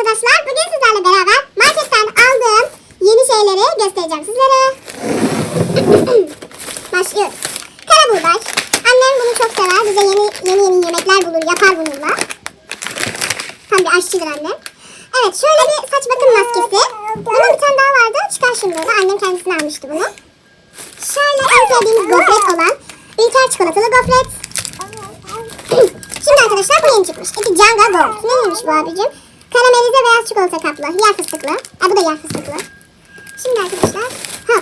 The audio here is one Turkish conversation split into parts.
arkadaşlar. Bugün sizlerle beraber marketten aldığım yeni şeyleri göstereceğim sizlere. Başlıyoruz. Kara buğday. Annem bunu çok sever. Bize yeni yeni yeni yemekler bulur, yapar bununla. Tam bir aşçıdır annem. Evet şöyle bir saç bakım maskesi. Bunun bir tane daha vardı. Çıkar şimdi onu. Annem kendisine almıştı bunu. Şöyle en sevdiğimiz gofret olan Ülker çikolatalı gofret. Şimdi arkadaşlar bu yeni çıkmış. İki Canga Gold. Neymiş bu abicim? Karamelize beyaz çikolata kaplı. Yer fıstıklı. Aa, bu da yer fıstıklı. Şimdi arkadaşlar. Ha.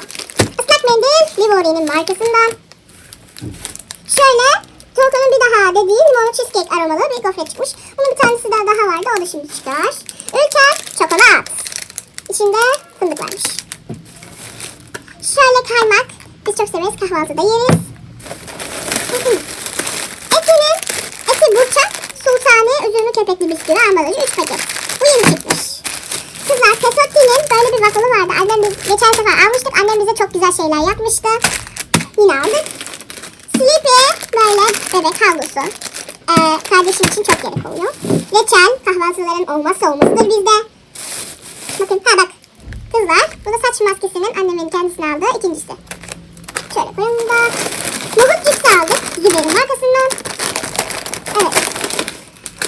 Islak mendil Livori'nin markasından. Şöyle Tolka'nın bir daha dediği limonlu cheesecake aromalı bir gofret çıkmış. Bunun bir tanesi daha, daha vardı. O da şimdi çıkar. Ülker çokolat. İçinde fındık varmış. Şöyle kaymak. Biz çok severiz. Kahvaltıda yeriz. Bisküvi, ambalajı 3 paket. Bu yeni çıkmış. Kızlar Pesotti'nin böyle bir waffle'ı vardı. Annem biz geçen sefer almıştık. Annem bize çok güzel şeyler yapmıştı. Yine aldık. Sleepy böyle bebek havlusu. Ee, kardeşim için çok gerek oluyor. Reçel kahvaltıların olmazsa olmazıdır bizde. Bakın ha bak. Kızlar bu da saç maskesinin annemin kendisine aldığı ikincisi. Şöyle koyalım da. Nohut cipsi aldık. Zübeyir'in markasından. Evet.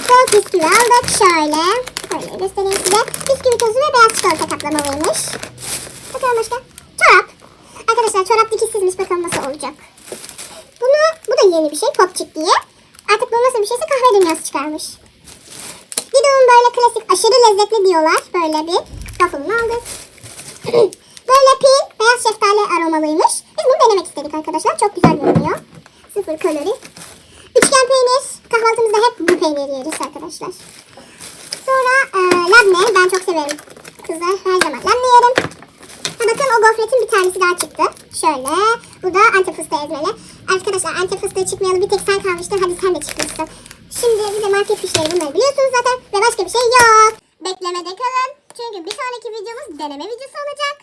Gold bisküvi aldık. Şöyle. Şöyle göstereyim size. Bisküvi tozu ve beyaz çikolata kaplamalıymış. Bakalım başka. Çorap. Arkadaşlar çorap dikişsizmiş. Bakalım nasıl olacak. Bunu, bu da yeni bir şey. Popçik diye. Artık bu nasıl bir şeyse kahve dünyası çıkarmış. Dido'nun böyle klasik aşırı lezzetli diyorlar. Böyle bir waffle'ını aldık. böyle pil beyaz şeftali aromalıymış. Biz bunu denemek istedik arkadaşlar. Çok güzel görünüyor. Sıfır kalori. Üçgen peynir. Kahvaltımızda hep bu peyniri yeriz arkadaşlar. Sonra e, labne. Ben çok severim. Kızlar her zaman labne yerim. Ha bakın o gofretin bir tanesi daha çıktı. Şöyle. Bu da antep fıstığı ezmeli. Arkadaşlar antep fıstığı çıkmayalı bir tek sen kalmıştın. Hadi sen de çıkmışsın. Şimdi bir de market fişleri bunları biliyorsunuz zaten. Ve başka bir şey yok. Beklemede kalın. Çünkü bir sonraki videomuz deneme videosu olacak.